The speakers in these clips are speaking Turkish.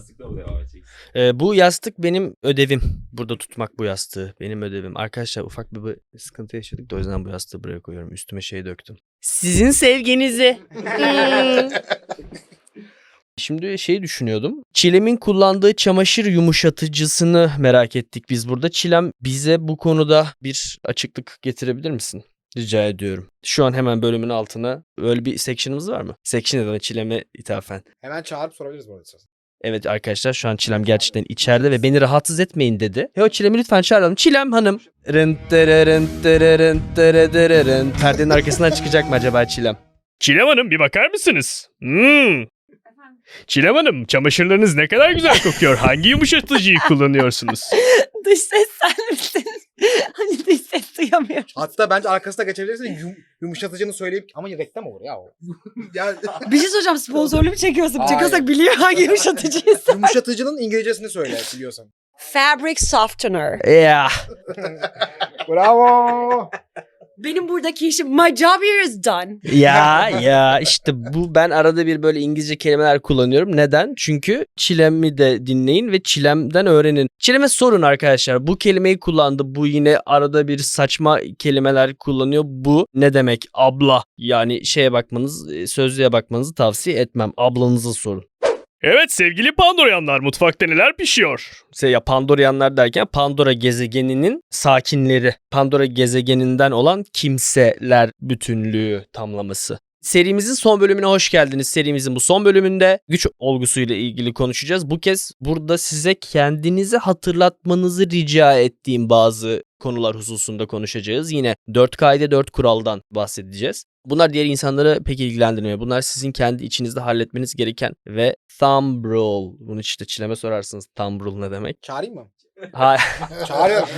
Yastıkla mı devam edeceksin? Ee, bu yastık benim ödevim. Burada tutmak bu yastığı benim ödevim. Arkadaşlar ufak bir, bir sıkıntı yaşadık da o yüzden bu yastığı buraya koyuyorum. Üstüme şey döktüm. Sizin sevginizi. Şimdi şey düşünüyordum. Çilem'in kullandığı çamaşır yumuşatıcısını merak ettik biz burada. Çilem bize bu konuda bir açıklık getirebilir misin? Rica ediyorum. Şu an hemen bölümün altına öyle bir section'ımız var mı? Section neden Çilem'e ithafen. Hemen çağırıp sorabiliriz bu arada. Evet arkadaşlar şu an Çilem gerçekten içeride ve beni rahatsız etmeyin dedi. He o Çilem'i lütfen çağıralım. Çilem hanım. Perdenin arkasından çıkacak mı acaba Çilem? Çilem Hanım bir bakar mısınız? Hmm. Çilem Hanım çamaşırlarınız ne kadar güzel kokuyor. Hangi yumuşatıcıyı kullanıyorsunuz? Dış ses sen misin? hani dış ses duyamıyorum. Hatta bence arkasına geçebilirsin. Yum, yumuşatıcını söyleyip ama reklam olur ya o. ya Bir şey soracağım sponsorlu mu çekiyorsun? Hayır. Çekiyorsak biliyor hangi yumuşatıcıyız. yumuşatıcının İngilizcesini söyle biliyorsan. Fabric softener. Ya Bravo. Benim buradaki işim my job here is done. ya ya işte bu ben arada bir böyle İngilizce kelimeler kullanıyorum. Neden? Çünkü Çilem'i de dinleyin ve Çilem'den öğrenin. Çilem'e sorun arkadaşlar. Bu kelimeyi kullandı. Bu yine arada bir saçma kelimeler kullanıyor. Bu ne demek? Abla. Yani şeye bakmanız, e, sözlüğe bakmanızı tavsiye etmem. Ablanıza sorun. Evet sevgili Pandoryanlar mutfakta neler pişiyor? Şey ya Pandoryanlar derken Pandora gezegeninin sakinleri. Pandora gezegeninden olan kimseler bütünlüğü tamlaması. Serimizin son bölümüne hoş geldiniz. Serimizin bu son bölümünde güç olgusuyla ilgili konuşacağız. Bu kez burada size kendinizi hatırlatmanızı rica ettiğim bazı konular hususunda konuşacağız. Yine 4 kaide 4 kuraldan bahsedeceğiz. Bunlar diğer insanları pek ilgilendirmiyor. Bunlar sizin kendi içinizde halletmeniz gereken ve thumb rule. Bunu işte çileme sorarsınız. Thumb rule ne demek? Çağırayım mı? Hayır. Çağırıyorum.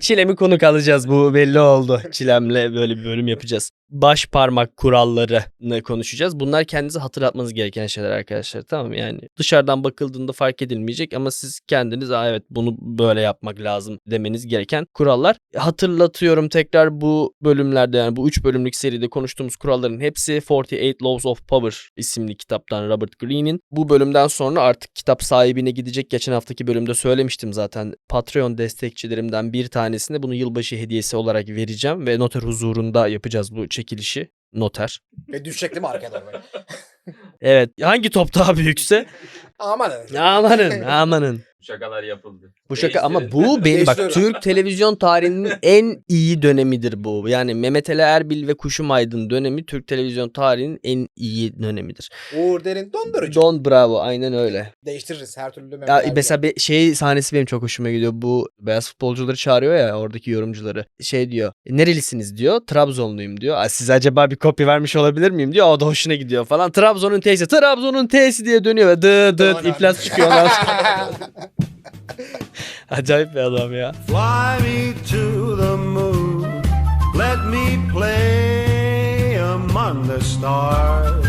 Çilem'i konuk alacağız bu belli oldu. Çilem'le böyle bir bölüm yapacağız. Baş parmak kurallarını konuşacağız. Bunlar kendinize hatırlatmanız gereken şeyler arkadaşlar tamam mı? Yani dışarıdan bakıldığında fark edilmeyecek ama siz kendiniz Aa, evet bunu böyle yapmak lazım demeniz gereken kurallar. Hatırlatıyorum tekrar bu bölümlerde yani bu 3 bölümlük seride konuştuğumuz kuralların hepsi 48 Laws of Power isimli kitaptan Robert Greene'in. Bu bölümden sonra artık kitap sahibine gidecek. Geçen haftaki bölümde söylemiştim zaten. Patreon destekçilerimden bir tanesine bunu yılbaşı hediyesi olarak vereceğim ve noter huzurunda yapacağız bu çekilişi. Noter. Ve düşecek değil mi arkaya doğru böyle? Evet. Hangi top daha büyükse? Aman. Amanın, amanın. Bu şakalar yapıldı. Bu şaka ama bu benim bak. Türk televizyon tarihinin en iyi dönemidir bu. Yani Mehmet Ali Erbil ve Kuşum Aydın dönemi Türk televizyon tarihinin en iyi dönemidir. Uğur Derin dondurucu. Don Bravo aynen öyle. Değiştiririz her türlü. Mehmet Ya abi. mesela bir şey sahnesi benim çok hoşuma gidiyor. Bu beyaz futbolcuları çağırıyor ya oradaki yorumcuları. Şey diyor. "E, Nerelisiniz diyor. Trabzonluyum diyor. "Aa, Siz acaba bir kopya vermiş olabilir miyim diyor. O da hoşuna gidiyor falan. Trabzon'un T'si. Trabzon'un T'si diye dönüyor ve dı dı iflas çıkıyor. ondan sonra. Acayip bir adam ya. Fly me to the moon. Let me play among the stars.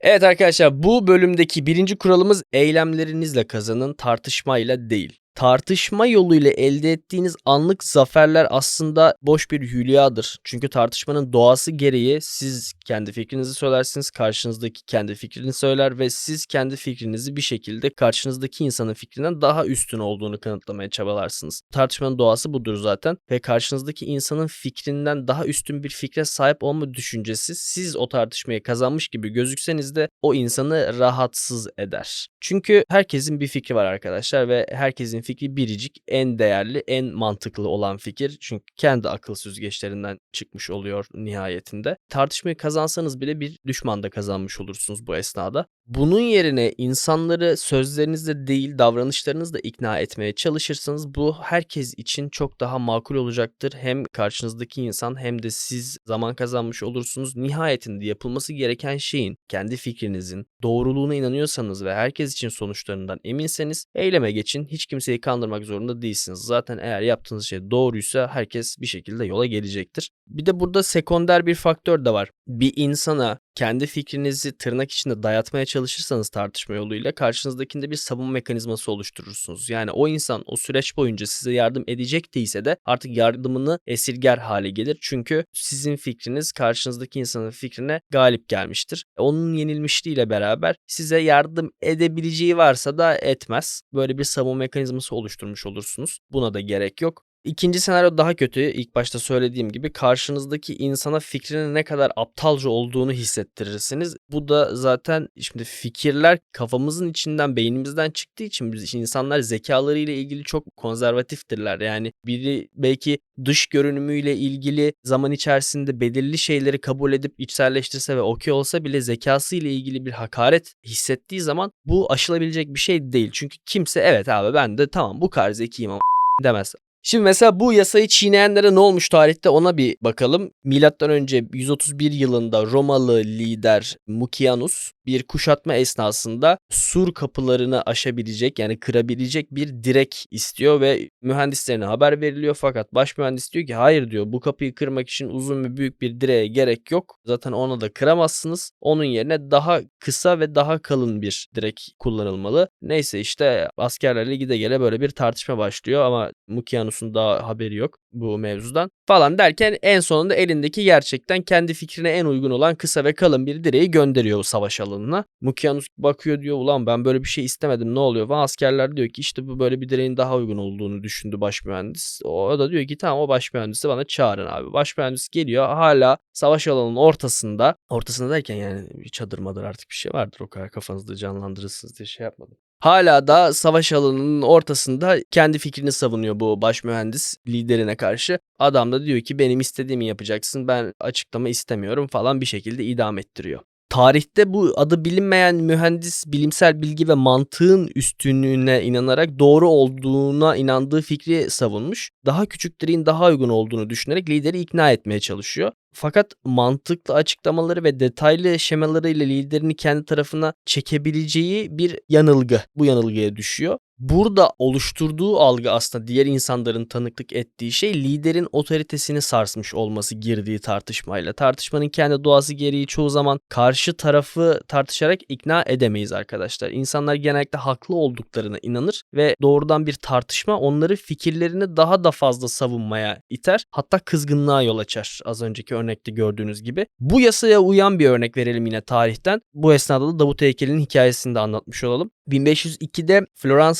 Evet arkadaşlar bu bölümdeki birinci kuralımız eylemlerinizle kazanın tartışmayla değil. Tartışma yoluyla elde ettiğiniz anlık zaferler aslında boş bir hülyadır. Çünkü tartışmanın doğası gereği siz kendi fikrinizi söylersiniz, karşınızdaki kendi fikrini söyler ve siz kendi fikrinizi bir şekilde karşınızdaki insanın fikrinden daha üstün olduğunu kanıtlamaya çabalarsınız. Tartışmanın doğası budur zaten ve karşınızdaki insanın fikrinden daha üstün bir fikre sahip olma düşüncesi siz o tartışmayı kazanmış gibi gözükseniz de o insanı rahatsız eder. Çünkü herkesin bir fikri var arkadaşlar ve herkesin fikri biricik, en değerli, en mantıklı olan fikir. Çünkü kendi akıl süzgeçlerinden çıkmış oluyor nihayetinde. Tartışmayı kazansanız bile bir düşman da kazanmış olursunuz bu esnada. Bunun yerine insanları sözlerinizle değil davranışlarınızla ikna etmeye çalışırsanız bu herkes için çok daha makul olacaktır. Hem karşınızdaki insan hem de siz zaman kazanmış olursunuz. Nihayetinde yapılması gereken şeyin kendi fikrinizin doğruluğuna inanıyorsanız ve herkes için sonuçlarından eminseniz eyleme geçin. Hiç kimseyi kandırmak zorunda değilsiniz. Zaten eğer yaptığınız şey doğruysa herkes bir şekilde yola gelecektir. Bir de burada sekonder bir faktör de var. Bir insana kendi fikrinizi tırnak içinde dayatmaya çalışırsanız tartışma yoluyla karşınızdakinde bir savunma mekanizması oluşturursunuz. Yani o insan o süreç boyunca size yardım edecek değilse de artık yardımını esirger hale gelir. Çünkü sizin fikriniz karşınızdaki insanın fikrine galip gelmiştir. Onun yenilmişliğiyle beraber size yardım edebileceği varsa da etmez. Böyle bir savunma mekanizması oluşturmuş olursunuz. Buna da gerek yok. İkinci senaryo daha kötü. İlk başta söylediğim gibi karşınızdaki insana fikrinin ne kadar aptalca olduğunu hissettirirsiniz. Bu da zaten şimdi fikirler kafamızın içinden, beynimizden çıktığı için biz insanlar zekalarıyla ilgili çok konservatiftirler. Yani biri belki dış görünümüyle ilgili zaman içerisinde belirli şeyleri kabul edip içselleştirse ve okey olsa bile zekası ile ilgili bir hakaret hissettiği zaman bu aşılabilecek bir şey değil. Çünkü kimse evet abi ben de tamam bu kadar zekiyim ama demez. Şimdi mesela bu yasayı çiğneyenlere ne olmuş tarihte ona bir bakalım. Milattan önce 131 yılında Romalı lider Mucianus bir kuşatma esnasında sur kapılarını aşabilecek yani kırabilecek bir direk istiyor ve mühendislerine haber veriliyor fakat baş mühendis diyor ki hayır diyor bu kapıyı kırmak için uzun ve büyük bir direğe gerek yok. Zaten ona da kıramazsınız. Onun yerine daha kısa ve daha kalın bir direk kullanılmalı. Neyse işte askerlerle gide gele böyle bir tartışma başlıyor ama Mucianus'un daha haberi yok bu mevzudan falan derken en sonunda elindeki gerçekten kendi fikrine en uygun olan kısa ve kalın bir direği gönderiyor savaş alanına. Mukianus bakıyor diyor ulan ben böyle bir şey istemedim ne oluyor falan askerler diyor ki işte bu böyle bir direğin daha uygun olduğunu düşündü baş mühendis. O da diyor ki tamam o baş mühendisi bana çağırın abi. Baş mühendis geliyor hala savaş alanının ortasında ortasında derken yani bir çadır madır artık bir şey vardır o kadar kafanızda canlandırırsınız diye şey yapmadım. Hala da savaş alanının ortasında kendi fikrini savunuyor bu baş mühendis liderine karşı. Adam da diyor ki benim istediğimi yapacaksın ben açıklama istemiyorum falan bir şekilde idam ettiriyor. Tarihte bu adı bilinmeyen mühendis bilimsel bilgi ve mantığın üstünlüğüne inanarak doğru olduğuna inandığı fikri savunmuş. Daha küçük direğin daha uygun olduğunu düşünerek lideri ikna etmeye çalışıyor. Fakat mantıklı açıklamaları ve detaylı şemalarıyla liderini kendi tarafına çekebileceği bir yanılgı bu yanılgıya düşüyor. Burada oluşturduğu algı aslında diğer insanların tanıklık ettiği şey liderin otoritesini sarsmış olması girdiği tartışmayla. Tartışmanın kendi doğası gereği çoğu zaman karşı tarafı tartışarak ikna edemeyiz arkadaşlar. İnsanlar genellikle haklı olduklarına inanır ve doğrudan bir tartışma onları fikirlerini daha da fazla savunmaya iter. Hatta kızgınlığa yol açar az önceki örnekte gördüğünüz gibi. Bu yasaya uyan bir örnek verelim yine tarihten. Bu esnada da Davut Heykeli'nin hikayesini de anlatmış olalım. 1502'de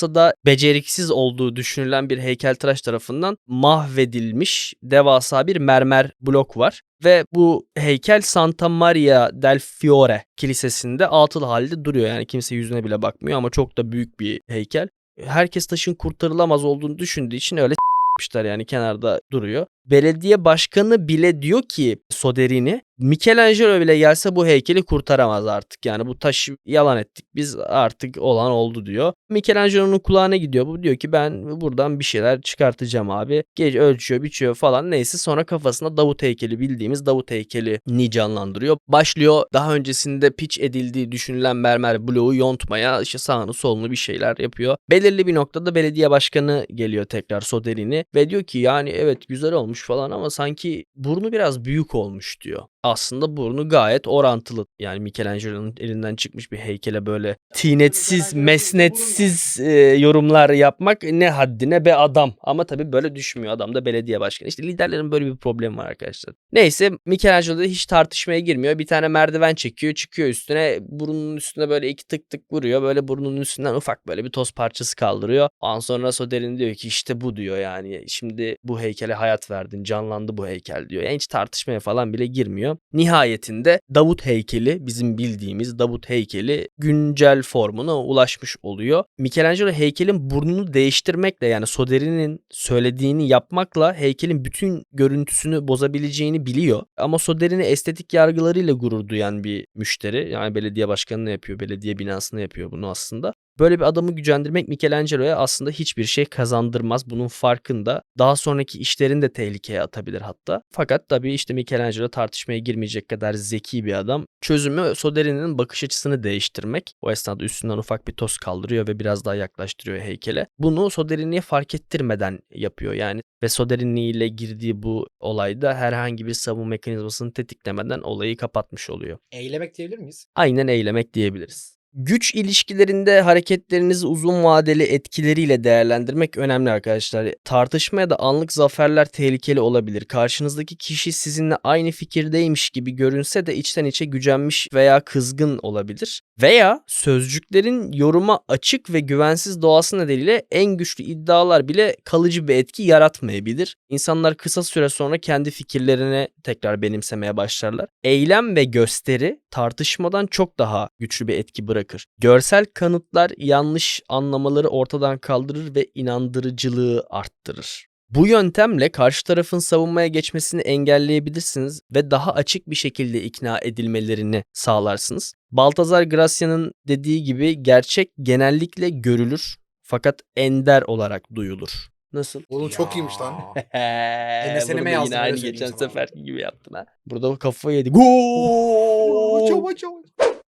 Floransa'da beceriksiz olduğu düşünülen bir heykeltıraş tarafından mahvedilmiş devasa bir mermer blok var. Ve bu heykel Santa Maria del Fiore kilisesinde atıl halde duruyor. Yani kimse yüzüne bile bakmıyor ama çok da büyük bir heykel. Herkes taşın kurtarılamaz olduğunu düşündüğü için öyle yapmışlar yani kenarda duruyor. Belediye başkanı bile diyor ki Soderini Michelangelo bile gelse bu heykeli kurtaramaz artık. Yani bu taşı yalan ettik biz artık olan oldu diyor. Michelangelo'nun kulağına gidiyor. Bu diyor ki ben buradan bir şeyler çıkartacağım abi. Gece ölçüyor biçiyor falan neyse sonra kafasına Davut heykeli bildiğimiz Davut heykeli ni canlandırıyor. Başlıyor daha öncesinde piç edildiği düşünülen mermer bloğu yontmaya işte sağını solunu bir şeyler yapıyor. Belirli bir noktada belediye başkanı geliyor tekrar Soderini ve diyor ki yani evet güzel olmuş falan ama sanki burnu biraz büyük olmuş diyor aslında burnu gayet orantılı. Yani Michelangelo'nun elinden çıkmış bir heykele böyle tinetsiz, mesnetsiz e, yorumlar yapmak ne haddine be adam. Ama tabii böyle düşmüyor. Adam da belediye başkanı. İşte liderlerin böyle bir problemi var arkadaşlar. Neyse Michelangelo da hiç tartışmaya girmiyor. Bir tane merdiven çekiyor, çıkıyor üstüne. Burnunun üstüne böyle iki tık tık vuruyor. Böyle burnunun üstünden ufak böyle bir toz parçası kaldırıyor. Ondan sonra Soderin diyor ki işte bu diyor yani. Şimdi bu heykele hayat verdin, canlandı bu heykel diyor. Yani hiç tartışmaya falan bile girmiyor. Nihayetinde Davut heykeli bizim bildiğimiz Davut heykeli güncel formuna ulaşmış oluyor. Michelangelo heykelin burnunu değiştirmekle yani Soderi'nin söylediğini yapmakla heykelin bütün görüntüsünü bozabileceğini biliyor. Ama Soderini estetik yargılarıyla gurur duyan bir müşteri. Yani belediye başkanını yapıyor, belediye binasını yapıyor bunu aslında. Böyle bir adamı gücendirmek Michelangelo'ya aslında hiçbir şey kazandırmaz. Bunun farkında. Daha sonraki işlerini de tehlikeye atabilir hatta. Fakat tabii işte Michelangelo tartışmaya girmeyecek kadar zeki bir adam. Çözümü Soderini'nin bakış açısını değiştirmek. O esnada üstünden ufak bir toz kaldırıyor ve biraz daha yaklaştırıyor heykele. Bunu Soderini'ye fark ettirmeden yapıyor yani. Ve Soderini ile girdiği bu olayda herhangi bir savunma mekanizmasını tetiklemeden olayı kapatmış oluyor. Eylemek diyebilir miyiz? Aynen eylemek diyebiliriz. Güç ilişkilerinde hareketlerinizi uzun vadeli etkileriyle değerlendirmek önemli arkadaşlar. Tartışma ya da anlık zaferler tehlikeli olabilir. Karşınızdaki kişi sizinle aynı fikirdeymiş gibi görünse de içten içe gücenmiş veya kızgın olabilir. Veya sözcüklerin yoruma açık ve güvensiz doğası nedeniyle en güçlü iddialar bile kalıcı bir etki yaratmayabilir. İnsanlar kısa süre sonra kendi fikirlerine tekrar benimsemeye başlarlar. Eylem ve gösteri tartışmadan çok daha güçlü bir etki bırakır. Görsel kanıtlar yanlış anlamaları ortadan kaldırır ve inandırıcılığı arttırır. Bu yöntemle karşı tarafın savunmaya geçmesini engelleyebilirsiniz ve daha açık bir şekilde ikna edilmelerini sağlarsınız. Baltazar Gracia'nın dediği gibi gerçek genellikle görülür fakat ender olarak duyulur. Nasıl? Oğlum çok iyiymiş lan. Da yazdım, yine aynı geçen seferki gibi yaptın ha. Burada kafayı yedik. Gol! Çava çava.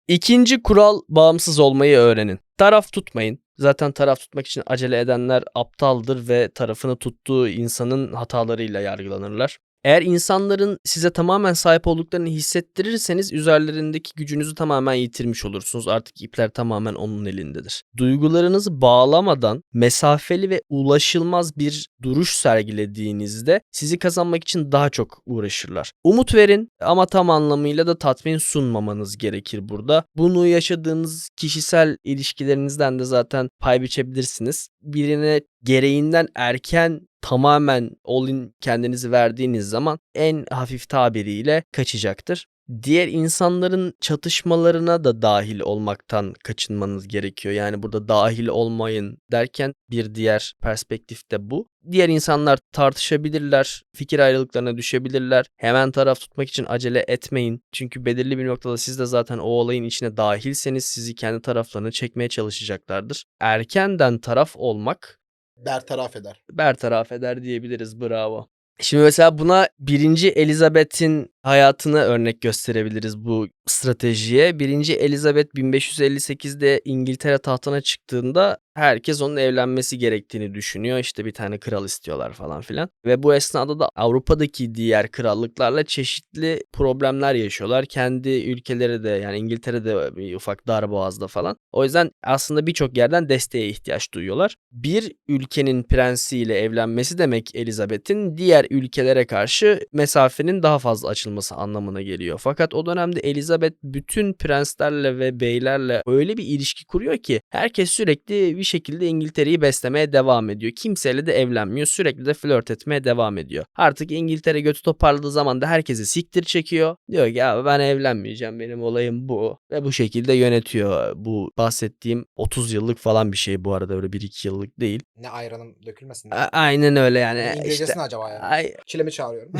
İkinci kural bağımsız olmayı öğrenin. Taraf tutmayın. Zaten taraf tutmak için acele edenler aptaldır ve tarafını tuttuğu insanın hatalarıyla yargılanırlar. Eğer insanların size tamamen sahip olduklarını hissettirirseniz üzerlerindeki gücünüzü tamamen yitirmiş olursunuz. Artık ipler tamamen onun elindedir. Duygularınızı bağlamadan mesafeli ve ulaşılmaz bir duruş sergilediğinizde sizi kazanmak için daha çok uğraşırlar. Umut verin ama tam anlamıyla da tatmin sunmamanız gerekir burada. Bunu yaşadığınız kişisel ilişkilerinizden de zaten pay biçebilirsiniz. Birine gereğinden erken tamamen all in kendinizi verdiğiniz zaman en hafif tabiriyle kaçacaktır. Diğer insanların çatışmalarına da dahil olmaktan kaçınmanız gerekiyor. Yani burada dahil olmayın derken bir diğer perspektif de bu. Diğer insanlar tartışabilirler, fikir ayrılıklarına düşebilirler. Hemen taraf tutmak için acele etmeyin. Çünkü belirli bir noktada siz de zaten o olayın içine dahilseniz sizi kendi taraflarına çekmeye çalışacaklardır. Erkenden taraf olmak Bertaraf eder. bertaraf eder diyebiliriz. Bravo. Şimdi mesela buna birinci Elizabeth'in hayatını örnek gösterebiliriz bu stratejiye. Birinci Elizabeth 1558'de İngiltere tahtına çıktığında herkes onun evlenmesi gerektiğini düşünüyor. İşte bir tane kral istiyorlar falan filan. Ve bu esnada da Avrupa'daki diğer krallıklarla çeşitli problemler yaşıyorlar. Kendi ülkeleri de yani İngiltere'de bir ufak darboğazda falan. O yüzden aslında birçok yerden desteğe ihtiyaç duyuyorlar. Bir ülkenin prensiyle evlenmesi demek Elizabeth'in diğer ülkelere karşı mesafenin daha fazla açılması anlamına geliyor. Fakat o dönemde Elizabeth bütün prenslerle ve beylerle öyle bir ilişki kuruyor ki herkes sürekli bir şekilde İngiltere'yi beslemeye devam ediyor. Kimseyle de evlenmiyor. Sürekli de flört etmeye devam ediyor. Artık İngiltere götü toparladığı zaman da herkesi siktir çekiyor. Diyor ki ya ben evlenmeyeceğim. Benim olayım bu. Ve bu şekilde yönetiyor. Bu bahsettiğim 30 yıllık falan bir şey bu arada öyle 1-2 yıllık değil. Ne ayranım dökülmesin. A- aynen öyle yani. İngilizcesi işte. acaba ya? Ay, Çilemi çağırıyorum.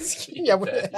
Sikeyim ya bu ne?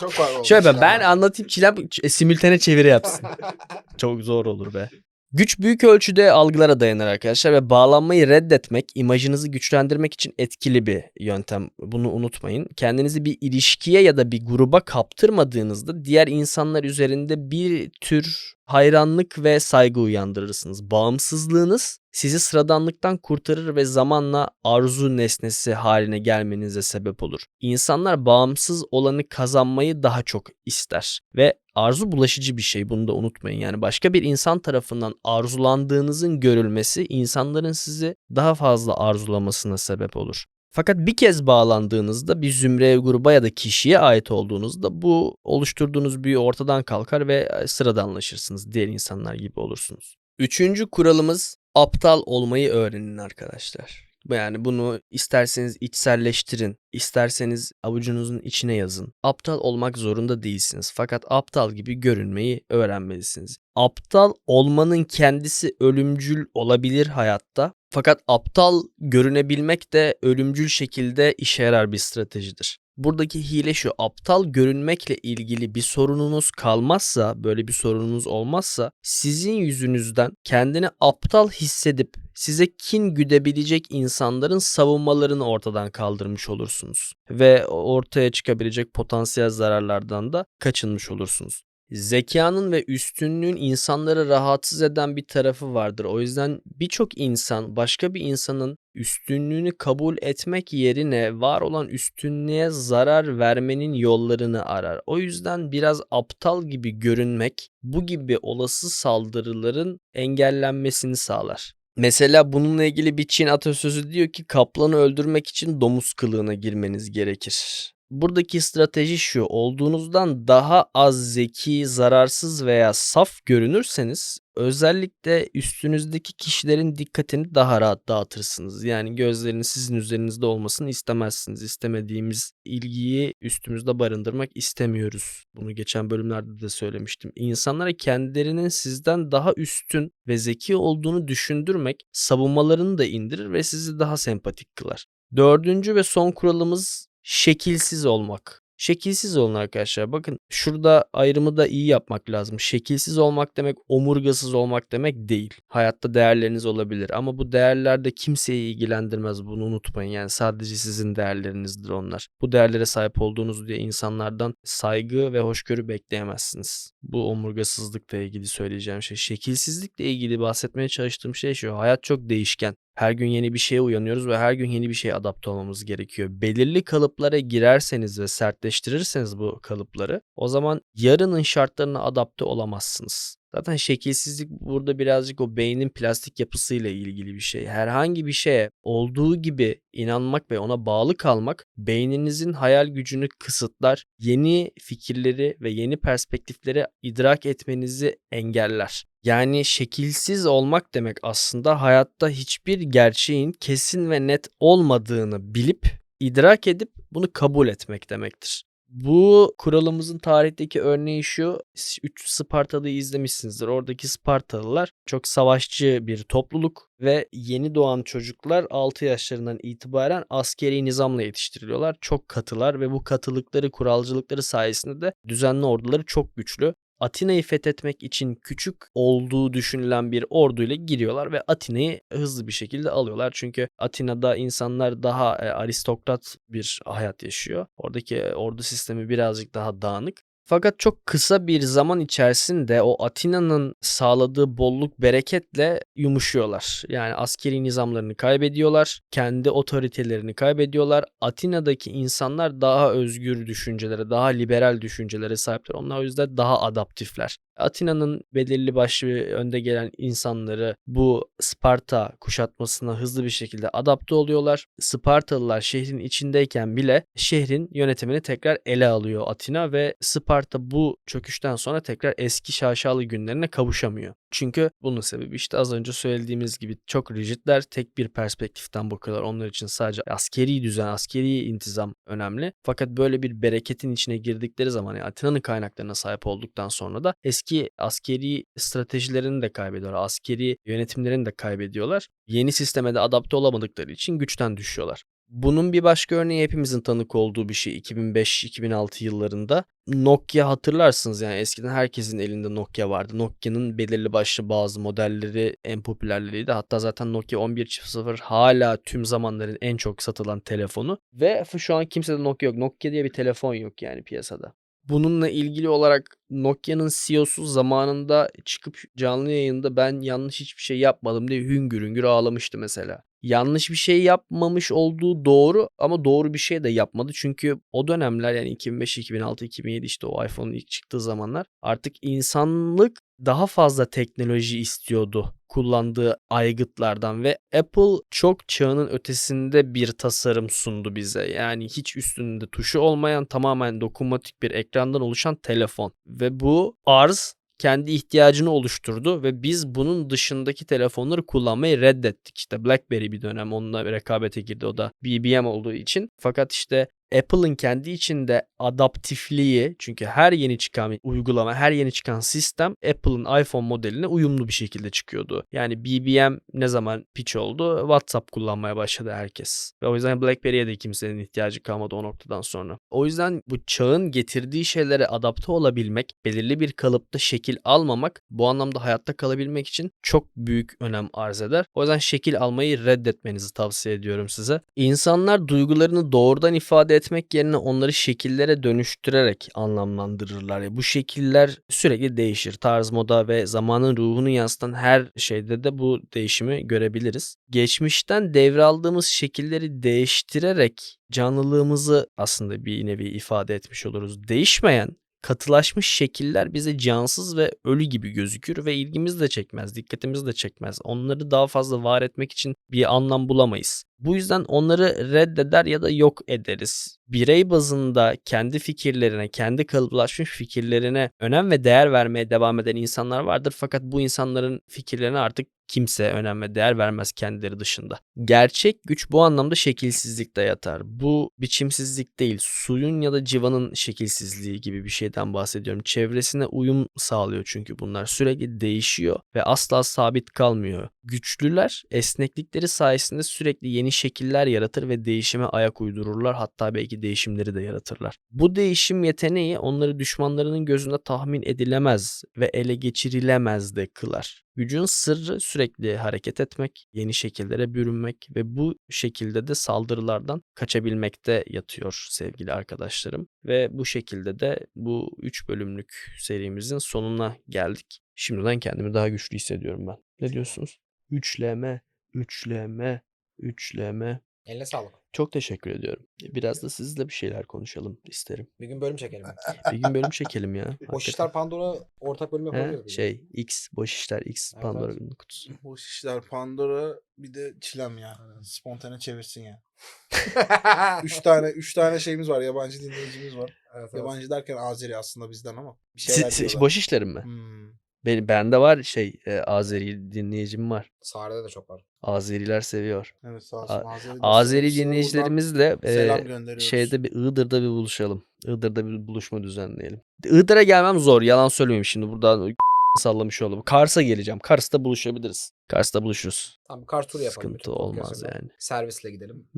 Çok var olmuş Şöyle ben, ben anlatayım Çilem ç- simültane çeviri yapsın. Çok zor olur be. Güç büyük ölçüde algılara dayanır arkadaşlar ve bağlanmayı reddetmek imajınızı güçlendirmek için etkili bir yöntem. Bunu unutmayın. Kendinizi bir ilişkiye ya da bir gruba kaptırmadığınızda diğer insanlar üzerinde bir tür hayranlık ve saygı uyandırırsınız. Bağımsızlığınız sizi sıradanlıktan kurtarır ve zamanla arzu nesnesi haline gelmenize sebep olur. İnsanlar bağımsız olanı kazanmayı daha çok ister ve arzu bulaşıcı bir şey bunu da unutmayın. Yani başka bir insan tarafından arzulandığınızın görülmesi insanların sizi daha fazla arzulamasına sebep olur. Fakat bir kez bağlandığınızda bir zümreye, gruba ya da kişiye ait olduğunuzda bu oluşturduğunuz büyü ortadan kalkar ve sıradanlaşırsınız. Diğer insanlar gibi olursunuz. Üçüncü kuralımız aptal olmayı öğrenin arkadaşlar. Yani bunu isterseniz içselleştirin, isterseniz avucunuzun içine yazın. Aptal olmak zorunda değilsiniz fakat aptal gibi görünmeyi öğrenmelisiniz. Aptal olmanın kendisi ölümcül olabilir hayatta. Fakat aptal görünebilmek de ölümcül şekilde işe yarar bir stratejidir. Buradaki hile şu aptal görünmekle ilgili bir sorununuz kalmazsa böyle bir sorununuz olmazsa sizin yüzünüzden kendini aptal hissedip size kin güdebilecek insanların savunmalarını ortadan kaldırmış olursunuz. Ve ortaya çıkabilecek potansiyel zararlardan da kaçınmış olursunuz. Zekanın ve üstünlüğün insanları rahatsız eden bir tarafı vardır. O yüzden birçok insan başka bir insanın üstünlüğünü kabul etmek yerine var olan üstünlüğe zarar vermenin yollarını arar. O yüzden biraz aptal gibi görünmek bu gibi olası saldırıların engellenmesini sağlar. Mesela bununla ilgili bir Çin atasözü diyor ki kaplanı öldürmek için domuz kılığına girmeniz gerekir. Buradaki strateji şu olduğunuzdan daha az zeki, zararsız veya saf görünürseniz özellikle üstünüzdeki kişilerin dikkatini daha rahat dağıtırsınız. Yani gözlerinin sizin üzerinizde olmasını istemezsiniz. İstemediğimiz ilgiyi üstümüzde barındırmak istemiyoruz. Bunu geçen bölümlerde de söylemiştim. İnsanlara kendilerinin sizden daha üstün ve zeki olduğunu düşündürmek savunmalarını da indirir ve sizi daha sempatik kılar. Dördüncü ve son kuralımız şekilsiz olmak. Şekilsiz olun arkadaşlar. Bakın şurada ayrımı da iyi yapmak lazım. Şekilsiz olmak demek omurgasız olmak demek değil. Hayatta değerleriniz olabilir ama bu değerler de kimseyi ilgilendirmez. Bunu unutmayın. Yani sadece sizin değerlerinizdir onlar. Bu değerlere sahip olduğunuz diye insanlardan saygı ve hoşgörü bekleyemezsiniz. Bu omurgasızlıkla ilgili söyleyeceğim şey. Şekilsizlikle ilgili bahsetmeye çalıştığım şey şu. Hayat çok değişken. Her gün yeni bir şeye uyanıyoruz ve her gün yeni bir şeye adapte olmamız gerekiyor. Belirli kalıplara girerseniz ve sertleştirirseniz bu kalıpları o zaman yarının şartlarına adapte olamazsınız. Zaten şekilsizlik burada birazcık o beynin plastik yapısıyla ilgili bir şey. Herhangi bir şeye olduğu gibi inanmak ve ona bağlı kalmak beyninizin hayal gücünü kısıtlar, yeni fikirleri ve yeni perspektifleri idrak etmenizi engeller. Yani şekilsiz olmak demek aslında hayatta hiçbir gerçeğin kesin ve net olmadığını bilip idrak edip bunu kabul etmek demektir. Bu kuralımızın tarihteki örneği şu. 3 Spartalı'yı izlemişsinizdir. Oradaki Spartalılar çok savaşçı bir topluluk ve yeni doğan çocuklar 6 yaşlarından itibaren askeri nizamla yetiştiriliyorlar. Çok katılar ve bu katılıkları, kuralcılıkları sayesinde de düzenli orduları çok güçlü. Atina'yı fethetmek için küçük olduğu düşünülen bir orduyla giriyorlar ve Atina'yı hızlı bir şekilde alıyorlar. Çünkü Atina'da insanlar daha e, aristokrat bir hayat yaşıyor. Oradaki e, ordu sistemi birazcık daha dağınık. Fakat çok kısa bir zaman içerisinde o Atina'nın sağladığı bolluk bereketle yumuşuyorlar. Yani askeri nizamlarını kaybediyorlar, kendi otoritelerini kaybediyorlar. Atina'daki insanlar daha özgür düşüncelere, daha liberal düşüncelere sahipler. Onlar o yüzden daha adaptifler. Atina'nın belirli başlı önde gelen insanları bu Sparta kuşatmasına hızlı bir şekilde adapte oluyorlar. Spartalılar şehrin içindeyken bile şehrin yönetimini tekrar ele alıyor Atina ve Sparta bu çöküşten sonra tekrar eski şaşalı günlerine kavuşamıyor. Çünkü bunun sebebi işte az önce söylediğimiz gibi çok rigidler tek bir perspektiften bakıyorlar. Onlar için sadece askeri düzen, askeri intizam önemli. Fakat böyle bir bereketin içine girdikleri zaman yani Atina'nın kaynaklarına sahip olduktan sonra da eski askeri stratejilerini de kaybediyorlar. Askeri yönetimlerini de kaybediyorlar. Yeni sisteme de adapte olamadıkları için güçten düşüyorlar. Bunun bir başka örneği hepimizin tanık olduğu bir şey 2005-2006 yıllarında. Nokia hatırlarsınız yani eskiden herkesin elinde Nokia vardı. Nokia'nın belirli başlı bazı modelleri en popülerleriydi. Hatta zaten Nokia 11.0 hala tüm zamanların en çok satılan telefonu. Ve şu an kimsede Nokia yok. Nokia diye bir telefon yok yani piyasada. Bununla ilgili olarak Nokia'nın CEO'su zamanında çıkıp canlı yayında ben yanlış hiçbir şey yapmadım diye hüngür hüngür ağlamıştı mesela. Yanlış bir şey yapmamış olduğu doğru ama doğru bir şey de yapmadı. Çünkü o dönemler yani 2005, 2006, 2007 işte o iPhone'un ilk çıktığı zamanlar artık insanlık daha fazla teknoloji istiyordu kullandığı aygıtlardan ve Apple çok çağının ötesinde bir tasarım sundu bize. Yani hiç üstünde tuşu olmayan tamamen dokunmatik bir ekrandan oluşan telefon ve bu arz kendi ihtiyacını oluşturdu ve biz bunun dışındaki telefonları kullanmayı reddettik. İşte BlackBerry bir dönem onunla rekabete girdi. O da BBM olduğu için. Fakat işte Apple'ın kendi içinde adaptifliği çünkü her yeni çıkan uygulama, her yeni çıkan sistem Apple'ın iPhone modeline uyumlu bir şekilde çıkıyordu. Yani BBM ne zaman pitch oldu? WhatsApp kullanmaya başladı herkes. Ve o yüzden BlackBerry'e de kimsenin ihtiyacı kalmadı o noktadan sonra. O yüzden bu çağın getirdiği şeylere adapte olabilmek, belirli bir kalıpta şekil almamak bu anlamda hayatta kalabilmek için çok büyük önem arz eder. O yüzden şekil almayı reddetmenizi tavsiye ediyorum size. İnsanlar duygularını doğrudan ifade etmek yerine onları şekillere dönüştürerek anlamlandırırlar. Bu şekiller sürekli değişir. Tarz, moda ve zamanın ruhunu yansıtan her şeyde de bu değişimi görebiliriz. Geçmişten devraldığımız şekilleri değiştirerek canlılığımızı aslında bir nevi ifade etmiş oluruz. Değişmeyen katılaşmış şekiller bize cansız ve ölü gibi gözükür ve ilgimizi de çekmez, dikkatimizi de çekmez. Onları daha fazla var etmek için bir anlam bulamayız. Bu yüzden onları reddeder ya da yok ederiz. Birey bazında kendi fikirlerine, kendi kalıplaşmış fikirlerine önem ve değer vermeye devam eden insanlar vardır. Fakat bu insanların fikirlerine artık kimse önem ve değer vermez kendileri dışında. Gerçek güç bu anlamda şekilsizlikte yatar. Bu biçimsizlik değil, suyun ya da civanın şekilsizliği gibi bir şeyden bahsediyorum. Çevresine uyum sağlıyor çünkü bunlar sürekli değişiyor ve asla sabit kalmıyor. Güçlüler esneklikleri sayesinde sürekli yeni şekiller yaratır ve değişime ayak uydururlar hatta belki değişimleri de yaratırlar. Bu değişim yeteneği onları düşmanlarının gözünde tahmin edilemez ve ele geçirilemez de kılar. Gücün sırrı sürekli hareket etmek, yeni şekillere bürünmek ve bu şekilde de saldırılardan kaçabilmekte yatıyor sevgili arkadaşlarım. Ve bu şekilde de bu 3 bölümlük serimizin sonuna geldik. Şimdiden kendimi daha güçlü hissediyorum ben. Ne diyorsunuz? Üçleme, üçleme, üçleme. Eline sağlık. Çok teşekkür ediyorum. Biraz da sizle bir şeyler konuşalım isterim. Bir gün bölüm çekelim. Bir gün bölüm çekelim ya. Boş hakikaten. işler Pandora ortak bölüm He? yapabiliriz. bir. Şey X, boş işler X, Evet, Pandora evet. kutusu. Boş işler Pandora bir de çilem ya. Spontane çevirsin ya. üç tane üç tane şeyimiz var. Yabancı dinleyicimiz var. Evet, evet. Yabancı derken Azeri aslında bizden ama. Bir şeyler diyorlar. boş işlerim mi? Hmm. Benim bende var şey e, Azeri dinleyicim var. Sare'de de çok var. Azeriler seviyor. Evet sağ olsun. A- Azeri, Azeri dinleyicilerimizle e, şeyde bir Iğdır'da bir buluşalım. Iğdır'da bir buluşma düzenleyelim. Iğdır'a gelmem zor. Yalan söylemeyeyim şimdi. Buradan sallamış oldum. Kars'a geleceğim. Kars'ta buluşabiliriz. Kars'ta buluşuruz. Tamam kar turu yapalım. Sıkıntı olmaz yani. Servisle gidelim.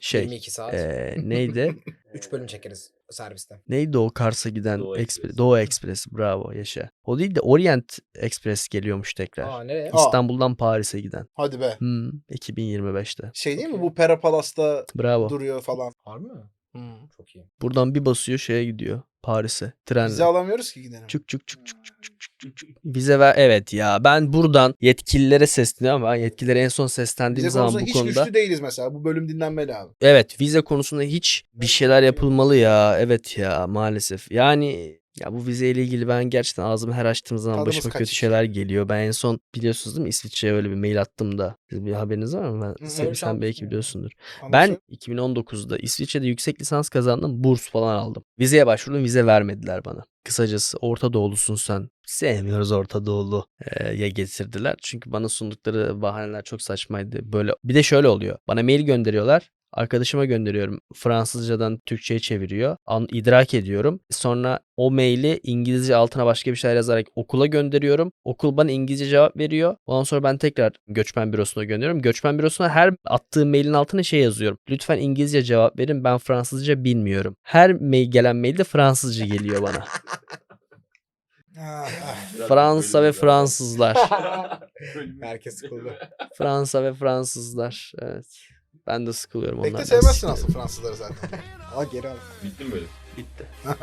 Şey 22 saat. e, neydi? 3 bölüm çekeriz serviste. Neydi o Kars'a giden Doğu Ekspres? Doğu Ekspres. Bravo yaşa. O değil de Orient Express geliyormuş tekrar. Aa nereye? İstanbul'dan Paris'e giden. Hadi be. Hmm, 2025'te. Şey değil mi bu Pera Palas'ta Bravo. duruyor falan. Harbi mi? Hmm. Çok iyi. Buradan bir basıyor şeye gidiyor. Paris'e trenle. Vize alamıyoruz ki gidelim. Çık çık çık çık çık çık çık çık. Vize ver evet ya ben buradan yetkililere sesleniyorum ama yetkililere en son seslendiğim vize zaman bu hiç konuda. hiç güçlü değiliz mesela bu bölüm dinlenmeli abi. Evet vize konusunda hiç bir şeyler yapılmalı ya evet ya maalesef yani ya bu vizeyle ilgili ben gerçekten ağzımı her açtığım zaman Tadımız başıma kötü kaçık. şeyler geliyor. Ben en son biliyorsunuz değil mi İsviçre'ye öyle bir mail attım da. Siz bir haberiniz var mı? Ben, Hı, sen, sen belki biliyorsundur. Ama Ben şey- 2019'da İsviçre'de yüksek lisans kazandım. Burs falan aldım. Vizeye başvurdum. Vize vermediler bana. Kısacası Orta Doğulusun sen. Sevmiyoruz Orta Doğulu eee, ya getirdiler. Çünkü bana sundukları bahaneler çok saçmaydı. Böyle bir de şöyle oluyor. Bana mail gönderiyorlar. Arkadaşıma gönderiyorum. Fransızcadan Türkçe'ye çeviriyor. An, idrak ediyorum. Sonra o maili İngilizce altına başka bir şeyler yazarak okula gönderiyorum. Okul bana İngilizce cevap veriyor. Ondan sonra ben tekrar göçmen bürosuna gönderiyorum. Göçmen bürosuna her attığım mailin altına şey yazıyorum. Lütfen İngilizce cevap verin. Ben Fransızca bilmiyorum. Her mail gelen mailde Fransızca geliyor bana. Ah, ah. Fransa ve Fransızlar. Herkes sıkıldı. Fransa ve Fransızlar. Evet. Ben de sıkılıyorum onlardan. Pek de sevmezsin sıkılıyorum. aslında Fransızları zaten. Aa geri al. Bittim böyle. Bitti.